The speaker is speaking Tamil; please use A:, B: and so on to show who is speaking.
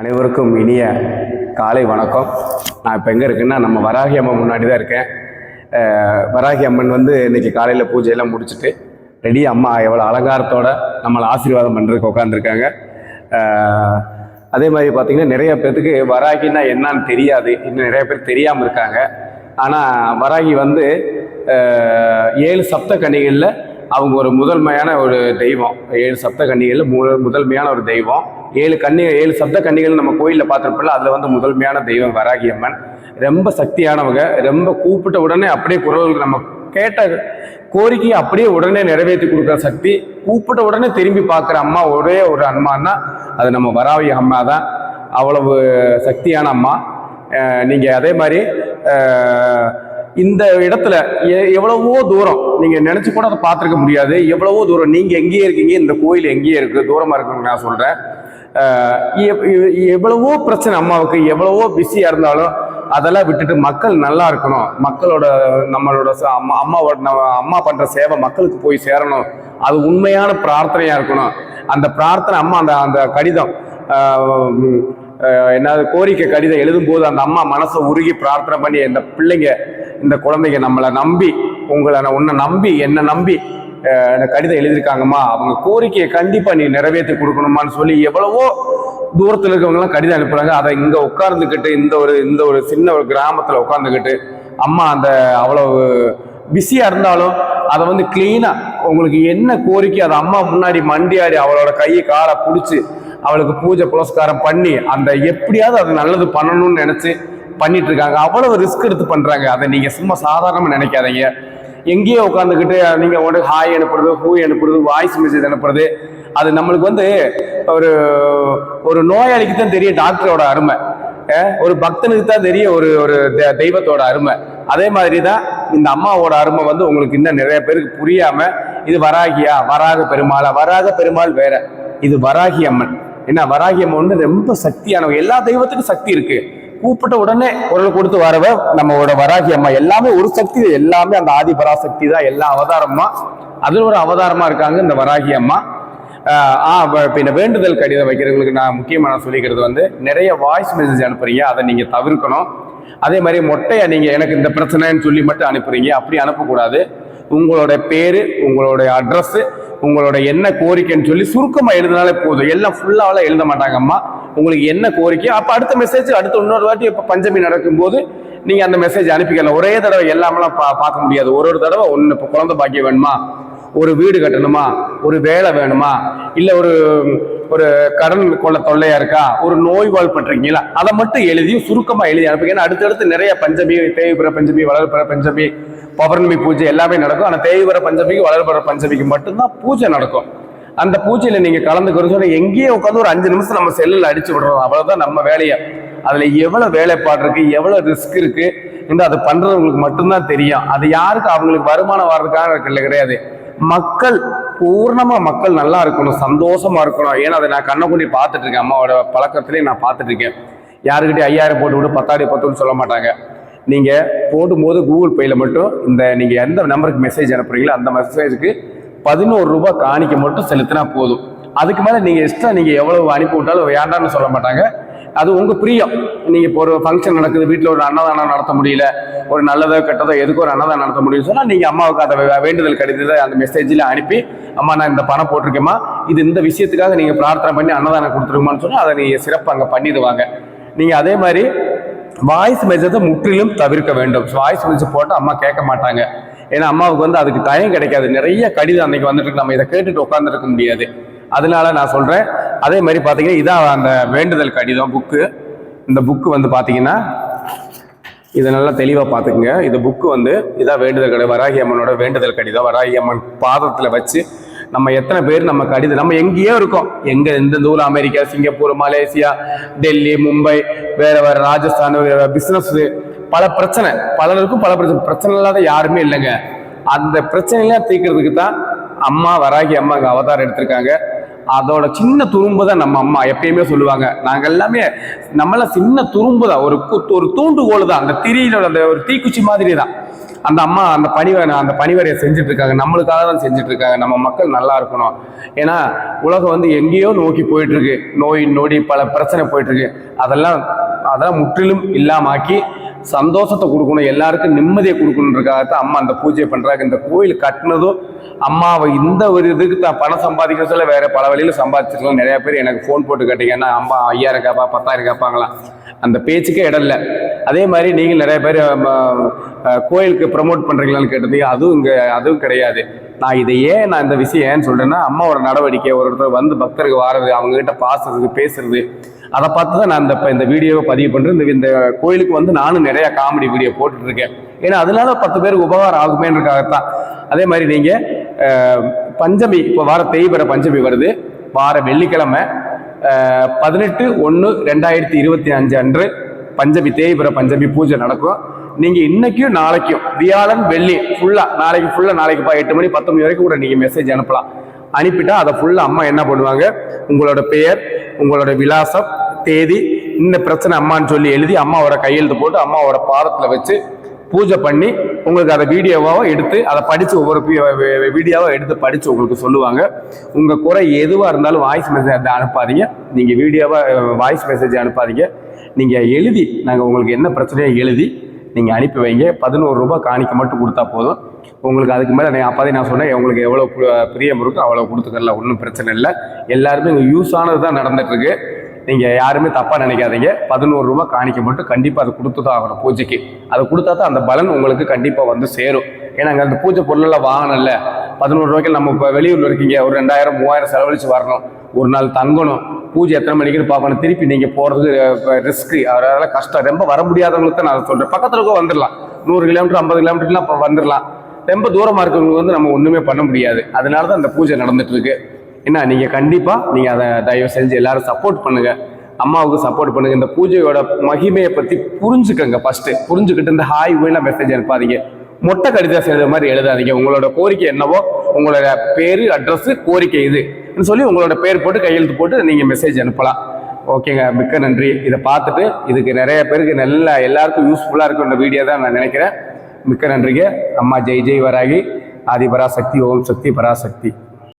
A: அனைவருக்கும் இனிய காலை வணக்கம். நான் இப்போ எங்கே இருக்கேன்னா நம்ம வராகி அம்மன் முன்னாடி தான் இருக்கேன். வராகி அம்மன் வந்து இன்னைக்கு காலையில் பூஜையெல்லாம் முடிச்சுட்டு ரெடி அம்மா எவ்வளோ அலங்காரத்தோட நம்மளை ஆசீர்வாதம் பண்ணுறதுக்கு உட்காந்துருக்காங்க அதே மாதிரி பார்த்திங்கன்னா நிறைய பேர்த்துக்கு வராகின்னா என்னன்னு தெரியாது. இன்னும் நிறைய பேர் தெரியாமல் இருக்காங்க. ஆனால் வராகி வந்து ஏழு சப்த கன்னிகளில் அவங்க ஒரு முதன்மையான ஒரு தெய்வம். ஏழு சப்த கன்னிகளில் மு முதன்மையான ஒரு தெய்வம். ஏழு கண்ணி ஏழு சப்த கன்னிகள் நம்ம கோயிலில் பார்த்துருப்போம்ல அதில் வந்து முதன்மையான தெய்வம் வராகி அம்மன். ரொம்ப சக்தியானவங்க ரொம்ப கூப்பிட்ட உடனே அப்படியே குரல் நம்ம கேட்ட கோரிக்கையை அப்படியே உடனே நிறைவேற்றி கொடுக்குற சக்தி கூப்பிட்ட உடனே திரும்பி பார்க்குற அம்மா ஒரே ஒரு அம்மான்னா அது நம்ம வராவி அம்மா தான். அவ்வளவு சக்தியான அம்மா. நீங்கள் அதே மாதிரி இந்த இடத்துல எ- எவ்வளவோ தூரம் நீங்கள் நினச்சி கூட அதை பார்த்துருக்க முடியாது. எவ்வளவோ தூரம் நீங்கள் எங்கேயே இருக்கீங்க இந்த கோயில் எங்கேயே இருக்குது தூரமாக இருக்குன்னு நான் சொல்கிறேன் எவ்வளவோ பிரச்சனை அம்மாவுக்கு எவ்வளவோ பிஸியாக இருந்தாலும் அதெல்லாம் விட்டுட்டு மக்கள் நல்லா இருக்கணும். மக்களோட நம்மளோட ச- அம்மா அம்மாவோட நம்ம அம்மா பண்ணுற சேவை மக்களுக்கு போய் சேரணும். அது உண்மையான பிரார்த்தனையாக இருக்கணும். அந்த பிரார்த்தனை அம்மா அந்த அந்த கடிதம் என்னது கோரிக்கை கடிதம் எழுதும்போது அந்த அம்மா மனசை உருகி பிரார்த்தனை பண்ணி இந்த பிள்ளைங்க இந்த குழந்தைங்க நம்மளை நம்பி உங்களை உன்னை நம்பி என்னை நம்பி கடிதம் எழுதியிருக்காங்கம்மா. அவங்க கோரிக்கையை கண்டிப்பாக நீ நிறைவேற்றி கொடுக்கணுமான்னு சொல்லி எவ்வளவோ தூரத்தில் இருக்கவங்கலாம் கடிதம் அனுப்புகிறாங்க அதை இங்கே உட்கார்ந்துக்கிட்டு இந்த ஒரு இந்த ஒரு சின்ன ஒரு கிராமத்தில் உட்காந்துக்கிட்டு அம்மா அந்த அவ்வளவு பிஸியாக இருந்தாலும் அதை வந்து க்ளீனாக உங்களுக்கு என்ன கோரிக்கை? அதை அம்மா முன்னாடி மண்டியாடி அவளோட கையை காலை பிடிச்சி அவளுக்கு பூஜை புரஸ்காரம் பண்ணி அந்த எப்படியாவது அது நல்லது பண்ணணும்னு நினச்சி பண்ணிட்டு இருக்காங்க. அவ்வளவு ரிஸ்க் எடுத்து பண்ணுறாங்க அதை நீங்கள் சும்மா சாதாரணமாக நினைக்காதீங்க. எங்கேயோ உட்காந்துக்கிட்டு நீங்கள் உடனே ஹாய் அனுப்புறது ஹூ அனுப்புறது வாய்ஸ் மெசேஜ் அனுப்புறது அது நம்மளுக்கு வந்து ஒரு ஒரு நோயாளிக்கு தான் தெரியும் டாக்டரோட அருமை. ஒரு பக்தனுக்கு தான் தெரியும் ஒரு ஒரு தெய்வத்தோட அருமை. அதே மாதிரி தான் இந்த அம்மாவோட அருமை வந்து உங்களுக்கு இன்னும் நிறைய பேருக்கு புரியாம இது வராகியா? வராக பெருமாளா? வராக பெருமாள் வேற. இது வராகி அம்மன். என்ன வராகி அம்மன் வந்து ரொம்ப சக்தியானவங்க. எல்லா தெய்வத்துக்கும் சக்தி இருக்கு. கூப்பிட்ட உடனே குரல் கொடுத்து வரவ நம்மளோட வராகி அம்மா. எல்லாமே ஒரு சக்தி எல்லாமே அந்த ஆதி பராசக்தி தான். எல்லா அவதாரமா அதில் ஒரு அவதாரமா இருக்காங்க இந்த வராகி அம்மா. ஆ பின்ன வேண்டுதல் கடிதம் வைக்கிறவங்களுக்கு நான் முக்கியமாக நான் சொல்லிக்கிறது வந்து நிறைய வாய்ஸ் மெசேஜ் அனுப்புறீங்க அதை நீங்கள் தவிர்க்கணும். அதே மாதிரி மொட்டையை நீங்கள் எனக்கு இந்த பிரச்சனைன்னு சொல்லி மட்டும் அனுப்புறீங்க அப்படி அனுப்பக்கூடாது. உங்களோட பேர் உங்களுடைய அட்ரஸ் உங்களோட என்ன கோரிக்கைன்னு சொல்லி சுருக்கமாக எழுதினாலே போதும். எல்லாம் ஃபுல்லாவெல்லாம் எழுத மாட்டாங்க அம்மா. உங்களுக்கு என்ன கோரிக்கை? அப்போ அடுத்த மெசேஜ் அடுத்த இன்னொரு வாட்டி இப்போ பஞ்சமி நடக்கும்போது நீங்கள் அந்த மெசேஜ் அனுப்பிக்கலாம் ஒரே தடவை எல்லாமெல்லாம் பா பார்க்க முடியாது. ஒரு ஒரு தடவை ஒன்று இப்போ குழந்தை பாக்கியம் வேணுமா? ஒரு வீடு கட்டணுமா? ஒரு வேலை வேணுமா? இல்லை ஒரு ஒரு கடன் கொள்ள தொல்லையா இருக்கா? ஒரு நோய்வாள் பட்டிருக்கீங்களா அதை மட்டும் எழுதி சுருக்கமாக எழுதி அனுப்புங்க. ஏன்னா அடுத்தடுத்து நிறைய பஞ்சமி தேய்பிற பஞ்சமி வளர்பிற பஞ்சமி பௌர்ணமி பூஜை எல்லாமே நடக்கும். ஆனால் தேய்பிற பஞ்சமிக்கு வளர்பிற பஞ்சமிக்கு மட்டும்தான் பூஜை நடக்கும். அந்த பூஜையில நீங்க கலந்துக்கிற சொன்னா எங்கேயே உட்காந்து ஒரு அஞ்சு நிமிஷம் நம்ம செல்லில் அடிச்சு விடுறோம். அவ்வளவுதான் நம்ம வேலையை. அதுல எவ்வளவு வேலைப்பாடு இருக்கு எவ்வளவு ரிஸ்க் இருக்கு இந்த அது பண்றவங்களுக்கு மட்டும்தான் தெரியும். அது யாருக்கு? அவங்களுக்கு வருமானம் வர்றதுக்காக இருக்குல்ல கிடையாது. மக்கள் பூர்ணமா மக்கள் நல்லா இருக்கணும் சந்தோஷமா இருக்கணும். ஏன்னா அதை நான் கண்ணை கூட்டி பார்த்துட்டு இருக்கேன். அம்மாவோட பழக்கத்திலேயே நான் பார்த்துட்டு இருக்கேன். யாருக்கிட்டே ஐயாயிரம் போட்டு விட்டு பத்தாயிரம் பத்துன்னு சொல்ல மாட்டாங்க. நீங்க போடும்போது கூகுள் பேல மட்டும் இந்த நீங்க எந்த நம்பருக்கு மெசேஜ் அனுப்புறீங்களோ அந்த மெசேஜுக்கு பதினோரு ரூபாய் காணிக்க மட்டும் செலுத்தினா போதும். அதுக்கு மேலே நீங்கள் எக்ஸ்ட்ரா நீங்கள் எவ்வளவு அனுப்பி விட்டாலும் வேண்டாம்னு சொல்ல மாட்டாங்க. அது உங்கள் பிரியம். நீங்கள் இப்போ ஒரு ஃபங்க்ஷன் நடக்குது வீட்டில் ஒரு அன்னதானம் நடத்த முடியல ஒரு நல்லதோ கெட்டதோ எதுக்கு ஒரு அன்னதானம் நடத்த முடியும் சொன்னால் நீங்கள் அம்மாவுக்கு அதை வேண்டுதல் கிடைத்ததை அந்த மெசேஜில் அனுப்பி அம்மா நான் இந்த பணம் போட்டிருக்கேம்மா. இது இந்த விஷயத்துக்காக நீங்கள் பிரார்த்தனை பண்ணி அன்னதானம் கொடுத்துருமான்னு சொன்னால் அதை நீங்கள் சிறப்பாக அங்கே பண்ணிடுவாங்க. நீங்கள் அதே மாதிரி வாய்ஸ் மெசேஜை முற்றிலும் தவிர்க்க வேண்டும். வாய்ஸ் மெசேஜ் போட்டால் அம்மா கேட்க மாட்டாங்க. ஏன்னா அம்மாவுக்கு வந்து அதுக்கு டைம் கிடைக்காது. நிறைய கடிதம் அன்னைக்கு வந்துட்டு நம்ம இதை கேட்டுட்டு உட்காந்துருக்க முடியாது. அதனால நான் சொல்றேன். அதே மாதிரி பார்த்தீங்கன்னா இதான் அந்த வேண்டுதல் கடிதம் புக்கு இந்த புக்கு வந்து பார்த்தீங்கன்னா இதை நல்லா தெளிவாக பார்த்துக்குங்க இந்த புக்கு வந்து இதான் வேண்டுதல் கடிதம் வராகி அம்மனோட வேண்டுதல் கடிதம். வராகி அம்மன் பாதத்தில் வச்சு நம்ம எத்தனை பேர் நம்ம கடிதம் நம்ம எங்கேயோ இருக்கோம். எங்க எந்தெந்த ஊர் America Singapore Malaysia Delhi Mumbai வேற வேற ராஜஸ்தான் பிஸ்னஸ் பல பிரச்சனை. பலருக்கும் பல பிரச்சனை. பிரச்சனை இல்லாத யாருமே இல்லைங்க. அந்த பிரச்சனையெல்லாம் தீர்க்கிறதுக்கு தான் அம்மா வராகி அம்மா அங்கே அவதாரம் எடுத்திருக்காங்க. அதோட சின்ன துரும்பு தான் நம்ம அம்மா எப்பயுமே சொல்லுவாங்க. நாங்கள் எல்லாமே நம்மளாம் சின்ன துரும்பு தான். ஒரு கு- ஒரு தூண்டுகோல் தான். அந்த திரியிலோட அந்த ஒரு தீக்குச்சி மாதிரி தான். அந்த அம்மா அந்த பணிவரை அந்த பணிவரையை செஞ்சுட்டு இருக்காங்க நம்மளுக்காக தான் செஞ்சுட்டு இருக்காங்க நம்ம மக்கள் நல்லா இருக்கணும். ஏன்னா உலகம் வந்து எங்கேயோ நோக்கி போயிட்டு இருக்கு நோய் நொடி பல பிரச்சனை போயிட்டு இருக்கு அதெல்லாம் அதெல்லாம் முற்றிலும் இல்லாமாக்கி சந்தோஷத்தை கொடுக்கணும் எல்லாருக்கும் நிம்மதியை கொடுக்கணுன்றக்காகத்தான் அம்மா அந்த பூஜையை பண்ணுறாங்க இந்த கோயில் கட்டினதும் அம்மாவை இந்த ஒரு இதுக்கு தான் பணம் சம்பாதிக்க சொல்ல வேற பல வழியில் சம்பாதிச்சிருக்கலாம் நிறைய பேர் எனக்கு ஃபோன் போட்டு கேட்டீங்கன்னா அம்மா ஐயாயிரம் கேட்பா பத்தாயிரம் கேட்பாங்களாம் அந்த பேச்சுக்கே இடம் இல்லை அதே மாதிரி நீங்கள் நிறைய பேர் கோயிலுக்கு ப்ரமோட் பண்ணுறீங்களான்னு கேட்டிருந்தீங்க அதுவும் இங்கே அதுவும் கிடையாது. நான் இதை ஏன் நான் இந்த விஷயம் ஏன்னு சொல்கிறேன்னா அம்மாவோட நடவடிக்கை ஒரு ஒருத்தர் வந்து பக்தருக்கு வாரது அவங்ககிட்ட பாசுறது பேசுறது அதை பார்த்து தான் நான் இந்த இப்போ இந்த வீடியோவை பதிவு பண்ணுறேன் இந்த இந்த கோயிலுக்கு வந்து நானும் நிறையா காமெடி வீடியோ போட்டுட்ருக்கேன். ஏன்னா அதனால பத்து பேருக்கு உபகாரம் ஆகுமேன்றக்காகத்தான் அதே மாதிரி நீங்கள் பஞ்சமி இப்போ வார தேய்பிற பஞ்சமி வருது. வார வெள்ளிக்கிழமை பதினெட்டு ஒன்று ரெண்டாயிரத்தி இருபத்தி அஞ்சு அன்று பஞ்சமி தேய்பிற பஞ்சமி பூஜை நடக்கும். நீங்கள் இன்னைக்கும் நாளைக்கும் வியாழன் வெள்ளி ஃபுல்லாக நாளைக்கு ஃபுல்லாக நாளைக்குப்பா எட்டு மணி பத்து மணி வரைக்கும் கூட நீங்கள் மெசேஜ் அனுப்பலாம். அனுப்பிட்டா அதை ஃபுல்லாக அம்மா என்ன பண்ணுவாங்க? உங்களோட பெயர் உங்களோட விலாசம் தேதி இந்த பிரச்சனை அம்மான்னு சொல்லி எழுதி அம்மாவோட கையெழுத்து போட்டு அம்மாவோட பாதத்தில் வச்சு பூஜை பண்ணி உங்களுக்கு அதை வீடியோவாக எடுத்து அதை படித்து ஒவ்வொரு வீடியோவாக எடுத்து படித்து உங்களுக்கு சொல்லுவாங்க. உங்கள் குறை எதுவாக இருந்தாலும் வாய்ஸ் மெசேஜ் அனுப்பாதீங்க. நீங்கள் வீடியோவாக வாய்ஸ் மெசேஜ் அனுப்பாதீங்க. நீங்கள் எழுதி நாங்கள் உங்களுக்கு என்ன பிரச்சனையோ எழுதி நீங்கள் அனுப்பி வைங்க. பதினோரு ரூபாய் காணிக்க மட்டும் கொடுத்தா போதும். உங்களுக்கு அதுக்கு மேலே நான் அப்போதே நான் சொன்னேன் உங்களுக்கு எவ்வளோ பு- பிரியம் இருக்கோ அவ்வளோ கொடுத்துக்கல ஒன்றும் பிரச்சனை இல்லை. எல்லாருமே இங்கே யூஸ் ஆனது தான் நடந்துட்டுருக்கு. நீங்கள் யாருமே தப்பாக நினைக்காதீங்க. பதினோரு ரூபா காணிக்க மட்டும் கண்டிப்பாக அதை கொடுத்து தான் ஆகணும் பூஜைக்கு. அதை கொடுத்தா தான் அந்த பலன் உங்களுக்கு கண்டிப்பாக வந்து சேரும். ஏன்னா அங்கே அந்த பூஜை பொருளெல்லாம் வாங்கணும்ல பதினோரு ரூபாய்க்கு நம்ம இப்போ வெளியூரில் இருக்கீங்க ஒரு ரெண்டாயிரம் மூவாயிரம் செலவழித்து வரணும். ஒரு நாள் தங்கணும். பூஜை எத்தனை மணிக்குன்னு பார்க்கணும். திருப்பி நீங்கள் போகிறதுக்கு ரிஸ்க்கு அதனால கஷ்டம். ரொம்ப வர முடியாதவங்களுக்கு தான் நான் சொல்கிறேன் பக்கத்தில் இருக்க வந்துடலாம். நூறு கிலோமீட்டர் ஐம்பது கிலோமீட்டர்லாம் இப்போ வந்துடலாம். ரொம்ப தூரமாக இருக்கிறவங்களுக்கு வந்து நம்ம ஒன்றுமே பண்ண முடியாது. அதனால தான் அந்த பூஜை நடந்துட்டு இருக்கு என்ன நீங்கள் கண்டிப்பாக நீங்கள் அதை தயவு செஞ்சு எல்லாரும் சப்போர்ட் பண்ணுங்கள் அம்மாவுக்கு சப்போர்ட் பண்ணுங்க. இந்த பூஜையோட மகிமையை பற்றி புரிஞ்சுக்கங்க ஃபர்ஸ்ட் புரிஞ்சுக்கிட்டு இந்த ஹாய் ஊயெல்லாம் மெசேஜ் அனுப்பாதீங்க. மொட்டை கடிதம் செய்கிற மாதிரி எழுதாதீங்க. உங்களோட கோரிக்கை என்னவோ உங்களோட பேரு அட்ரஸ் கோரிக்கை இது. சொல்லி உங்களோட பேர் போட்டு கையெழுத்து போட்டு நீங்கள் மெசேஜ் அனுப்பலாம். ஓகேங்க மிக்க நன்றி. இதை பார்த்துட்டு இதுக்கு நிறைய பேருக்கு நல்லா எல்லாருக்கும் யூஸ்ஃபுல்லாக இருக்கும் இந்த வீடியோ தான் நான் நினைக்கிறேன். மிக்க நன்றிங்க. அம்மா ஜெய் ஜெய் வராகி. ஆதி பராசக்தி ஓம் சக்தி பராசக்தி